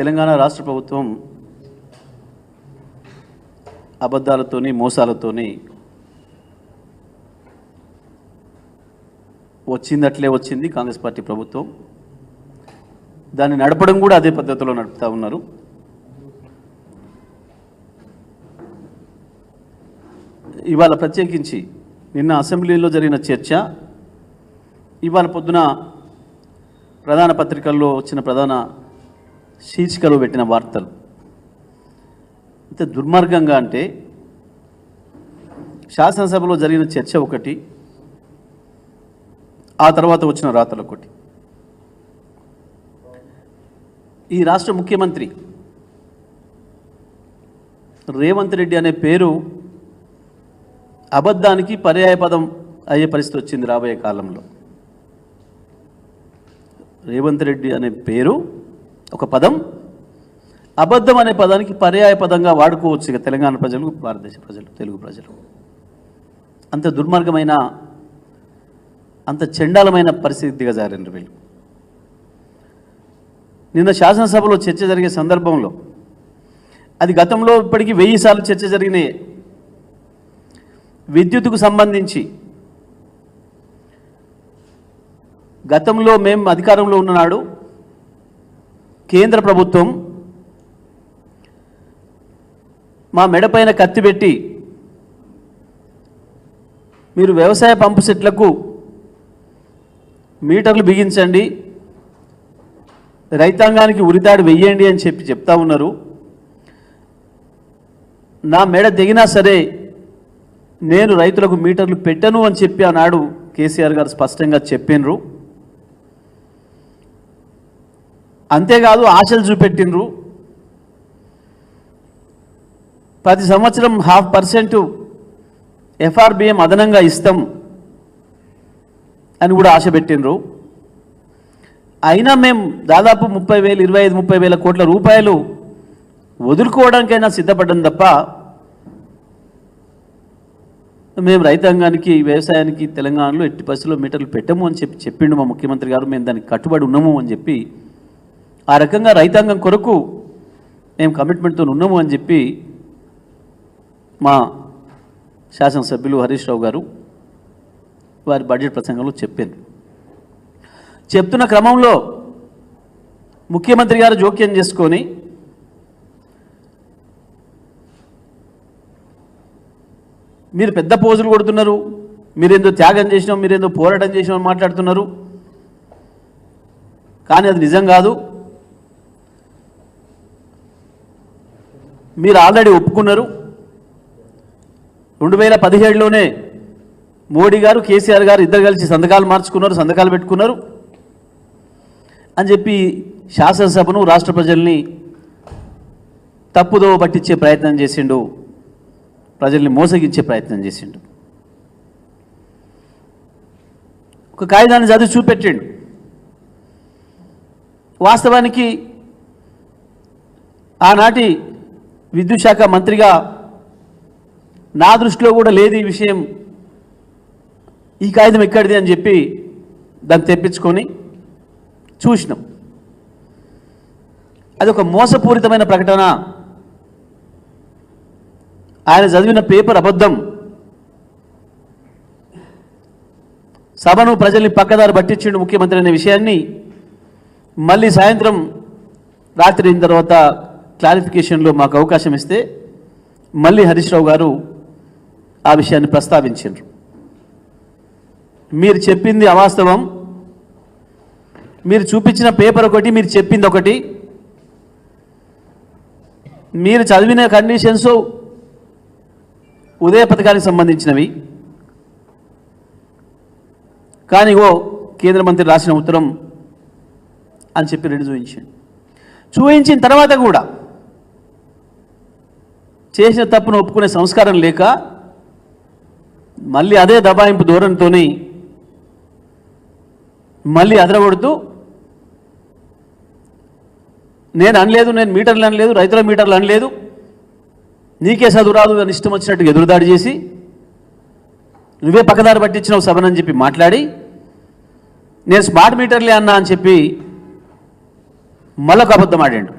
తెలంగాణ రాష్ట్ర ప్రభుత్వం అబద్ధాలతోని మోసాలతోని వచ్చిందట్లే వచ్చింది కాంగ్రెస్ పార్టీ ప్రభుత్వం. దాన్ని నడపడం కూడా అదే పద్ధతిలో నడుపుతా ఉన్నారు. ఇవాళ ప్రత్యేకించి నిన్న అసెంబ్లీలో జరిగిన చర్చ ఇవాళ పొద్దున ప్రధాన పత్రికల్లో వచ్చిన ప్రధాన శీర్షికలు పెట్టిన వార్తలు. ఇంత దుర్మార్గంగా అంటే శాసనసభలో జరిగిన చర్చ ఒకటి ఆ తర్వాత వచ్చిన రాతలు ఒకటి. ఈ రాష్ట్ర ముఖ్యమంత్రి రేవంత్ రెడ్డి అనే పేరు అబద్ధానికి పర్యాయపదం అయ్యే పరిస్థితి వచ్చింది రాబోయే కాలంలో. రేవంత్ రెడ్డి అనే పేరు ఒక పదం. అబద్ధం అనే పదానికి పర్యాయ పదంగా వాడుకోవచ్చు ఇక తెలంగాణ ప్రజలు భారతదేశ ప్రజలు తెలుగు ప్రజలు. అంత దుర్మార్గమైన అంత చండాలమైన పరిస్థితి దిగజారండి వీళ్ళు. నిన్న శాసనసభలో చర్చ జరిగే సందర్భంలో అది గతంలో ఇప్పటికీ వెయ్యి సార్లు చర్చ జరిగినాయి. విద్యుత్కు సంబంధించి గతంలో మేము అధికారంలో ఉన్ననాడు కేంద్ర ప్రభుత్వం మా మెడపైన కత్తి పెట్టి మీరు వ్యవసాయ పంపు సెట్లకు మీటర్లు బిగించండి రైతాంగానికి ఉరితాడు వెయ్యండి అని చెప్పి చెప్తా ఉన్నారు. నా మెడ దిగినా సరే నేను రైతులకు మీటర్లు పెట్టను అని చెప్పి ఆనాడు కేసీఆర్ గారు స్పష్టంగా చెప్పినరు. అంతేకాదు ఆశలు చూపెట్టినరు ప్రతి సంవత్సరం హాఫ్ పర్సెంట్ ఎఫ్ఆర్బిఎం అదనంగా ఇస్తాం అని కూడా ఆశ పెట్టినరు అయినా మేము దాదాపు ముప్పై వేలు ఇరవై ఐదు ముప్పై వేల కోట్ల రూపాయలు వదులుకోవడానికైనా సిద్ధపడ్డం తప్ప మేము రైతాంగానికి వ్యవసాయానికి తెలంగాణలో ఎట్టి పరిస్థితుల్లో మీటర్లు పెట్టము అని చెప్పి చెప్పిండు మా ముఖ్యమంత్రి గారు. మేము దానికి కట్టుబడి ఉన్నాము అని చెప్పి ఆ రకంగా రైతాంగం కొరకు మేము కమిట్మెంట్తో ఉన్నాము అని చెప్పి మా శాసనసభ్యులు హరీష్ రావు గారు వారి బడ్జెట్ ప్రసంగంలో చెప్పారు. చెప్తున్న క్రమంలో ముఖ్యమంత్రి గారు జోక్యం చేసుకొని మీరు పెద్ద పోజులు కొడుతున్నారు మీరేందో త్యాగం చేసినాం మీరేందో పోరాటం చేసినాం మాట్లాడుతున్నారు. కానీ అది నిజం కాదు. మీరు ఆల్రెడీ ఒప్పుకున్నారు. రెండు వేల పదిహేడులోనే మోడీ గారు కేసీఆర్ గారు ఇద్దరు కలిసి సంతకాలు మార్చుకున్నారు సంతకాలు పెట్టుకున్నారు అని చెప్పి శాసనసభను రాష్ట్ర ప్రజల్ని తప్పుదోవ పట్టించే ప్రయత్నం చేసిండు ప్రజల్ని మోసగించే ప్రయత్నం చేసిండు. ఒక కాగితాన్ని చదివి చూపెట్టిండు. వాస్తవానికి ఆనాటి విద్యుత్ శాఖ మంత్రిగా నా దృష్టిలో కూడా లేదు ఈ విషయం. ఈ కాగితం ఎక్కడిది అని చెప్పి దాన్ని తెప్పించుకొని చూసినాం. అది ఒక మోసపూరితమైన ప్రకటన. ఆయన చదివిన పేపర్ అబద్ధం. సభను ప్రజల్ని పక్కదారి పట్టించిండు ముఖ్యమంత్రి అనే విషయాన్ని మళ్ళీ సాయంత్రం రాత్రి అయిన తర్వాత క్లారిఫికేషన్లో మాకు అవకాశం ఇస్తే మళ్ళీ హరీష్ రావు గారు ఆ విషయాన్ని ప్రస్తావించారు మీరు చెప్పింది అవాస్తవం. మీరు చూపించిన పేపర్ ఒకటి మీరు చెప్పింది ఒకటి. మీరు చదివిన కండిషన్స్ ఉదయ పథకానికి సంబంధించినవి. కానీ ఓ కేంద్ర మంత్రి రాసిన ఉత్తరం అని చెప్పి రెండు చూపించండి. చూపించిన తర్వాత కూడా చేసిన తప్పును ఒప్పుకునే సంస్కారం లేక మళ్ళీ అదే దబాయింపు ధోరణితో మళ్ళీ అదరగొడుతూ నేను అనలేదు నేను మీటర్లు అనలేదు రైతుల మీటర్లు అనలేదు నీకే చదువు రాదు అని ఇష్టం వచ్చినట్టు ఎదురుదాడి చేసి నువ్వే పక్కదారి పట్టించినావు సభనని చెప్పి మాట్లాడి నేను స్మార్ట్ మీటర్లే అన్నా అని చెప్పి మళ్ళొక అబద్ధం ఆడాడు.